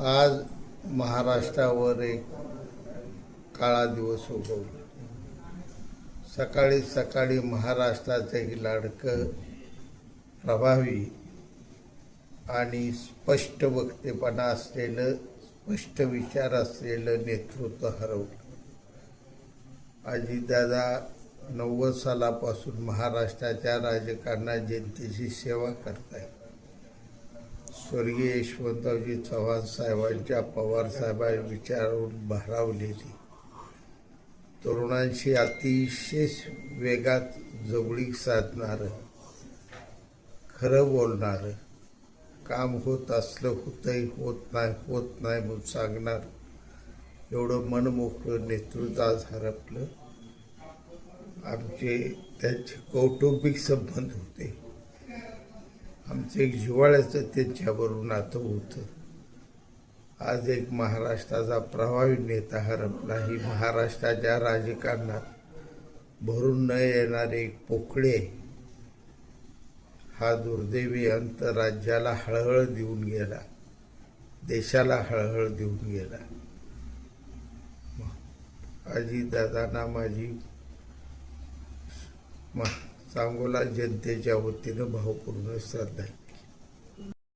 आज महाराष्ट्रावर एक काळा दिवस उगवला. सकाळी सकाळी महाराष्ट्राचं एक लाडकं प्रभावी आणि स्पष्ट वक्तेपणा असलेलं स्पष्ट विचार असलेलं नेतृत्व हरवलं. अजितदादा नव्वद सालापासून महाराष्ट्राच्या राजकारणात जनतेची सेवा करतायत. स्वर्गीय यशवंतरावजी चव्हाण साहेबांच्या पवार साहेबांच्या विचारावरून भारावलेली. तरुणांशी अतिशय वेगात जवळीक साधणारं खरं बोलणारं काम होत असलं होतंही होत नाही होत नाही म्हणून सांगणार एवढं मनमोकळं नेतृत्व आज हरपलं. आमचे त्यांचे कौटुंबिक संबंध होते. आमचं एक जिव्हाळ्याचं त्यांच्याबरोबर नातं होतं. आज एक महाराष्ट्राचा प्रभावी नेता हरपला. ही महाराष्ट्राच्या राजकारणात भरून न येणारे एक पोकळे हा दुर्दैवी अंत राज्याला हळहळ देऊन गेला. देशाला हळहळ देऊन गेला. अजितदादांना माझी मा सांगोला जनतेच्या वतीनं भावपूर्ण श्रद्धा आहे.